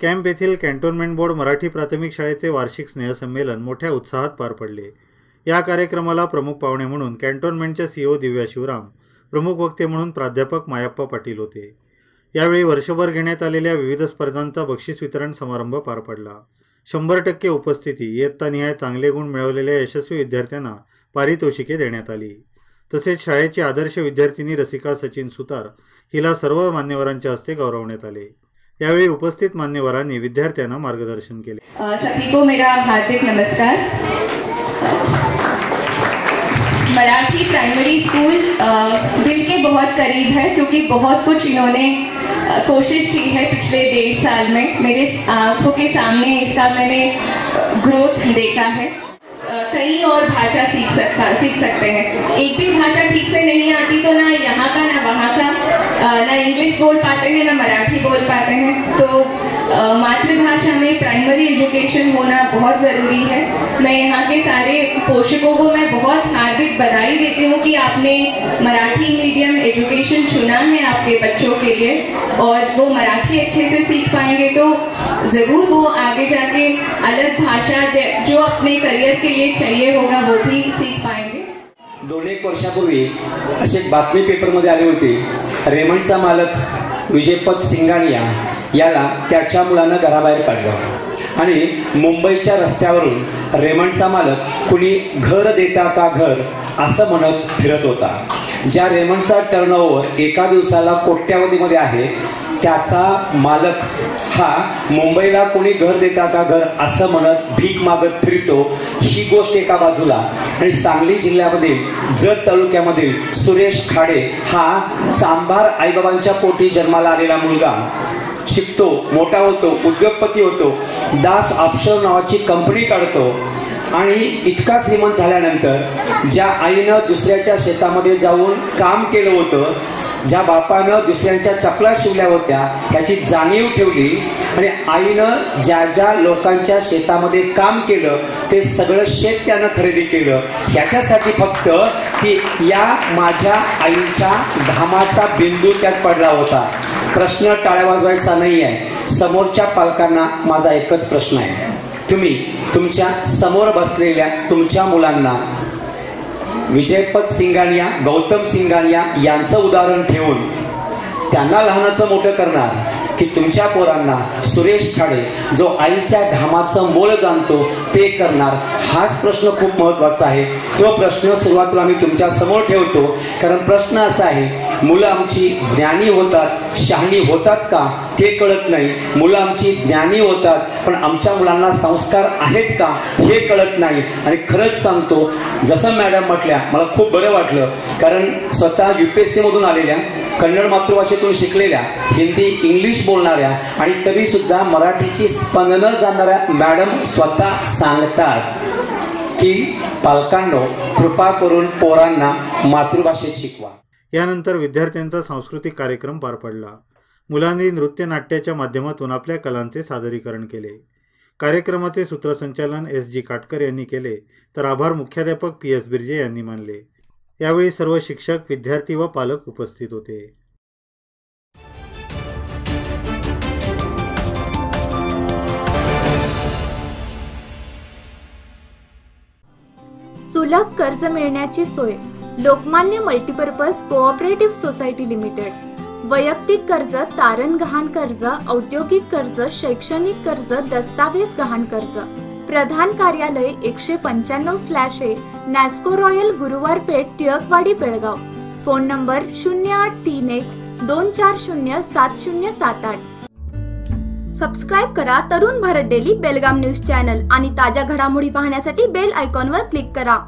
Camp येथील cantonment board Marathi प्राथमिक शाळेचे वार्षिक स्नेहसंमेलन मोठ्या उत्साहात पार पडले. या कार्यक्रमाला प्रमुख पाहुणे म्हणून कॅन्टोन्मेंटच्या सीओ दिव्या शिवराम प्रमुख वक्ते म्हणून प्राध्यापक मायाप्पा पाटील होते. यावेळी वर्षभर घेण्यात आलेल्या विविध स्पर्धांचा बक्षीस वितरण समारंभ पार पडला. शंभर टक्के उपस्थिती इयत्तानिहाय चांगले गुण मिळवलेल्या यशस्वी विद्यार्थ्यांना पारितोषिके देण्यात आली. तसेच शाळेची आदर्श विद्यार्थिनी रसिका सचिन सुतार हिला सर्व मान्यवरांच्या हस्ते गौरवण्यात आले. यावेळी उपस्थित मान्यवरांनी विद्यार्थ्यांना मार्गदर्शन केले. सभी को मेरा हार्दिक नमस्कार. मराठी प्राइमरी स्कूल दिल के बहुत करीब है, क्योंकि बहुत कुछ इन्होंने कोशिश की है पिछले डेढ़ साल में। मेरे आँखों के सामने इसका मैंने ग्रोथ देखा है। कई और भाषा सीख सकता, सीख सकते हैं। एक भी भाषा ठीक से नहीं आती तो ना यहाँ का ना इंग्लिश बोल पाते हैं, ना मराठी बोल पाते हैं तो मातृभाषा में प्राइमरी एजुकेशन होना बहुत ज़रूरी है। मैं यहाँ के सारे पोषकों को मैं बहुत हार्दिक बधाई देती हूँ कि आपने मराठी मीडियम एजुकेशन चुना है आपके बच्चों के लिए, और वो मराठी अच्छे से सीख पाएँगे तो ज़रूर वो आगे जाके अलग भाषा जो अपने करियर के लिए चाहिए होगा, वो भी सीख पाएँगे। दोन एक वर्षापूर्वी अशी एक बातमी पेपरमध्ये आली होती. रेमंडचा मालक विजयपत सिंगानिया याला त्याच्या मुलानं घराबाहेर काढलं. आणि मुंबईच्या रस्त्यावरून रेमंडचा मालक कुणी घर देता का घर असं म्हणत फिरत होता. ज्या रेमंडचा टर्नओव्हर एका दिवसाला कोट्यावधीमध्ये आहे त्याचा मालक हा मुंबईला कोणी घर देता का घर असं म्हणत भीक मागत फिरतो ही गोष्ट एका बाजूला. आणि सांगली जिल्ह्यामधील जत तालुक्यामधील सुरेश खाडे हा चांभार आईबाबांच्या पोटी जन्माला आलेला मुलगा. शिकतो मोठा होतो उद्योगपती होतो दास ऑप्शन नावाची कंपनी काढतो. आणि इतका श्रीमंत झाल्यानंतर ज्या आईनं दुसऱ्याच्या शेतामध्ये जाऊन काम केलं होतं ज्या बापानं दुसऱ्यांच्या चपला शिवल्या होत्या त्याची जाणीव ठेवली आणि आईनं ज्या ज्या लोकांच्या शेतामध्ये काम केलं ते सगळं शेत त्यानं खरेदी केलं. ह्याच्यासाठी फक्त की या माझ्या आईच्या घामाचा बिंदू त्यात पडला होता. प्रश्न टाळ्या वाजवायचा नाही आहे समोरच्या पालकांना माझा एकच प्रश्न आहे. तुम्ही तुमच्यासमोर बसलेल्या तुमच्या मुलांना विजयपत सिंगानिया गौतम सिंगानिया यांचं उदाहरण ठेवून त्यांना लहानाचं मोठं करणार की तुमच्या पोरांना सुरेश खाडे जो आईच्या घामाचं मोल जाणतो ते करणार. हाच प्रश्न खूप महत्त्वाचा आहे. तो प्रश्न सुरुवातीला आम्ही तुमच्यासमोर ठेवतो. कारण प्रश्न असा आहे मुलं आमची ज्ञानी होतात शहाणी होतात का? ते कळत नाही. मुलं आमची ज्ञानी होतात पण आमच्या मुलांना संस्कार आहेत का? हे कळत नाही. आणि खरंच सांगतो जसं मॅडम म्हटल्या मला खूप बरं वाटलं. कारण स्वतः युपीएससी मधून आलेल्या कन्नड मातृभाषेतून शिकलेल्या हिंदी इंग्लिश बोलणाऱ्या आणि तरी सुद्धा मराठीची स्पंदनं जाणाऱ्या मॅडम स्वतः सांगतात की पालकांनो कृपा करून पोरांना मातृभाषेत शिकवा. यानंतर विद्यार्थ्यांचा सांस्कृतिक कार्यक्रम पार पडला. मुलांनी नृत्य नाट्याच्या माध्यमातून आपल्या कलांचे सादरीकरण केले. कार्यक्रमाचे सूत्रसंचालन एस जी काटकर यांनी केले तर आभार मुख्याध्यापक पी एस बिर्जे यांनी मानले. यावेळी सर्व शिक्षक विद्यार्थी व पालक उपस्थित होते. सुलभ कर्ज मिळण्याची सोय Lokmanya multipurpose cooperative society limited. वैयक्तिक कर्ज तारण गहाण कर्ज औद्योगिक कर्ज शैक्षणिक कर्ज दस्तावेज गहाण कर्ज. प्रधान कार्यालय एकशे पंच्याण्णव slash A Nasco Royal Guruwar Peth Tilakwadi Belgaum. Phone number शून्य आठ तीन एक दोन चार शून्य सात शून्य सात आठ. सबस्क्राईब करा Tarun Bharat daily Belgaum news channel आणि ताज्या घडामोडी पाहण्यासाठी बेल आयकॉनवर क्लिक करा.